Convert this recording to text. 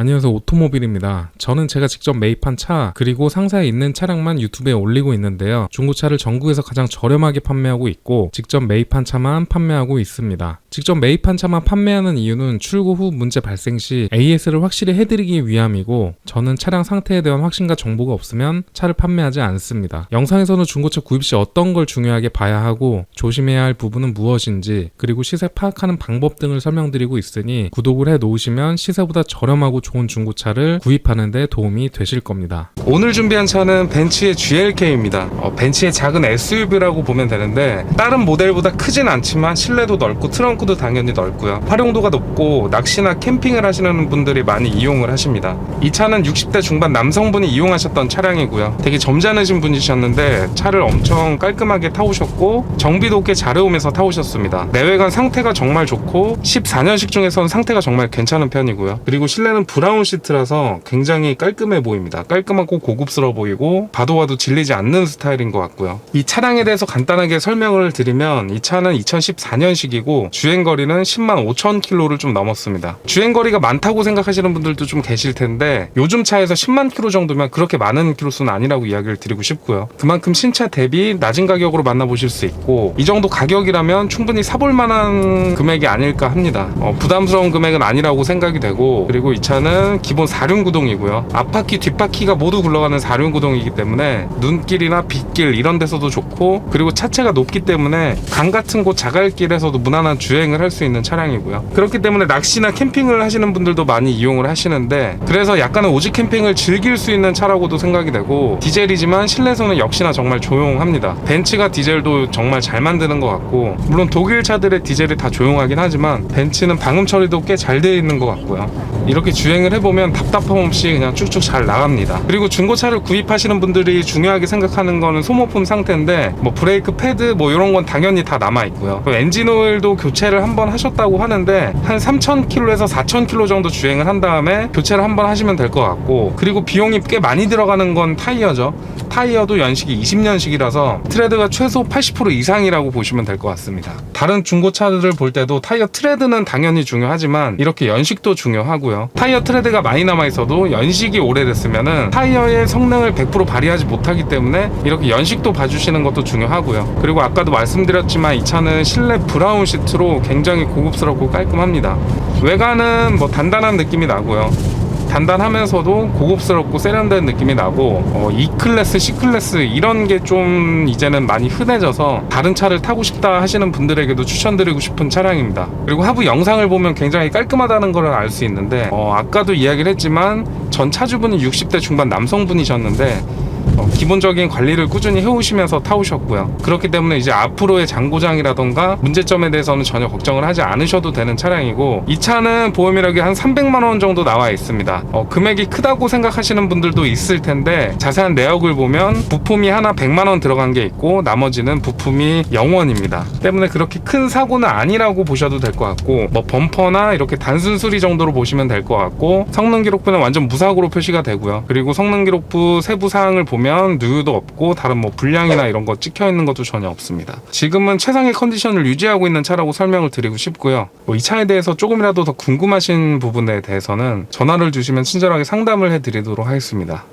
안녕하세요 오토모빌입니다. 저는 제가 직접 매입한 차 그리고 상사에 있는 차량만 유튜브에 올리고 있는데요. 중고차를 전국에서 가장 저렴하게 판매하고 있고 직접 매입한 차만 판매하고 있습니다. 직접 매입한 차만 판매하는 이유는 출고 후 문제 발생 시 AS를 확실히 해드리기 위함이고 저는 차량 상태에 대한 확신과 정보가 없으면 차를 판매하지 않습니다. 영상에서는 중고차 구입 시 어떤 걸 중요하게 봐야 하고 조심해야 할 부분은 무엇인지 그리고 시세 파악하는 방법 등을 설명드리고 있으니 구독을 해 놓으시면 시세보다 저렴하고 좋은 중고차를 구입하는 데 도움이 되실 겁니다. 오늘 준비한 차는 벤츠의 GLK입니다. 어, 벤츠의 작은 SUV라고 보면 되는데 다른 모델보다 크진 않지만 실내도 넓고 트렁크도 당연히 넓고요. 활용도가 높고 낚시나 캠핑을 하시는 분들이 많이 이용을 하십니다. 이 차는 60대 중반 남성분이 이용하셨던 차량이고요. 되게 점잖으신 분이셨는데 차를 엄청 깔끔하게 타오셨고 정비도 꽤 잘해오면서 타오셨습니다. 내외관 상태가 정말 좋고 14년식 중에서는 상태가 정말 괜찮은 편이고요. 그리고 실내는 브라운 시트라서 굉장히 깔끔해 보입니다. 깔끔하고 고급스러워 보이고 봐도 봐도 질리지 않는 스타일인 것 같고요. 이 차량에 대해서 간단하게 설명을 드리면 이 차는 2014년식이고 주행거리는 10만 5천 킬로를 좀 넘었습니다. 주행거리가 많다고 생각하시는 분들도 좀 계실 텐데 요즘 차에서 10만 킬로 정도면 그렇게 많은 킬로수는 아니라고 이야기를 드리고 싶고요. 그만큼 신차 대비 낮은 가격으로 만나보실 수 있고 이 정도 가격이라면 충분히 사볼 만한 금액이 아닐까 합니다. 어, 부담스러운 금액은 아니라고 생각이 되고 그리고 이차 는 기본 4륜 구동이고요. 앞바퀴 뒷바퀴가 모두 굴러가는 4륜 구동이기 때문에 눈길이나 빗길 이런 데서도 좋고 그리고 차체가 높기 때문에 강 같은 곳 자갈길에서도 무난한 주행을 할 수 있는 차량이고요. 그렇기 때문에 낚시나 캠핑을 하시는 분들도 많이 이용을 하시는데 그래서 약간은 오직 캠핑을 즐길 수 있는 차라고도 생각이 되고 디젤이지만 실내에서는 역시나 정말 조용합니다. 벤츠가 디젤도 정말 잘 만드는 것 같고 물론 독일 차들의 디젤이 다 조용하긴 하지만 벤츠는 방음 처리도 꽤 잘 되어 있는 것 같고요. 이렇게 주 행을 해보면 답답함 없이 그냥 쭉쭉 잘 나갑니다. 그리고 중고차를 구입하시는 분들이 중요하게 생각하는 거는 소모품 상태인데 뭐 브레이크 패드 뭐 이런 건 당연히 다 남아 있고요. 엔진 오일도 교체를 한 번 하셨다고 하는데 한 3,000km에서 4,000km 정도 주행을 한 다음에 교체를 한 번 하시면 될 것 같고 그리고 비용이 꽤 많이 들어가는 건 타이어죠. 타이어도 연식이 20년식이라서 트레드가 최소 80% 이상이라고 보시면 될 것 같습니다. 다른 중고차들을 볼 때도 타이어 트레드는 당연히 중요하지만 이렇게 연식도 중요하고요. 타이어 트레드가 많이 남아 있어도 연식이 오래됐으면은 타이어의 성능을 100% 발휘하지 못하기 때문에 이렇게 연식도 봐주시는 것도 중요하고요. 그리고 아까도 말씀드렸지만 이 차는 실내 브라운 시트로 굉장히 고급스럽고 깔끔합니다. 외관은 뭐 단단한 느낌이 나고요. 단단하면서도 고급스럽고 세련된 느낌이 나고 어, E 클래스, C 클래스 이런 게 좀 이제는 많이 흔해져서 다른 차를 타고 싶다 하시는 분들에게도 추천드리고 싶은 차량입니다. 그리고 하부 영상을 보면 굉장히 깔끔하다는 걸 알 수 있는데 어, 아까도 이야기를 했지만 전 차주분이 60대 중반 남성분이셨는데 어, 기본적인 관리를 꾸준히 해오시면서 타오셨고요. 그렇기 때문에 이제 앞으로의 장고장이라던가 문제점에 대해서는 전혀 걱정을 하지 않으셔도 되는 차량이고 이 차는 보험이력이 한 300만 원 정도 나와 있습니다. 어, 금액이 크다고 생각하시는 분들도 있을 텐데 자세한 내역을 보면 부품이 하나 100만 원 들어간 게 있고 나머지는 부품이 0원입니다. 때문에 그렇게 큰 사고는 아니라고 보셔도 될 것 같고 뭐 범퍼나 이렇게 단순 수리 정도로 보시면 될 것 같고 성능 기록부는 완전 무사고로 표시가 되고요. 그리고 성능 기록부 세부 사항을 보면 누유도 없고 다른 뭐 불량이나 이런 거 찍혀 있는 것도 전혀 없습니다. 지금은 최상의 컨디션을 유지하고 있는 차라고 설명을 드리고 싶고요. 뭐 이 차에 대해서 조금이라도 더 궁금하신 부분에 대해서는 전화를 주시면 친절하게 상담을 해드리도록 하겠습니다.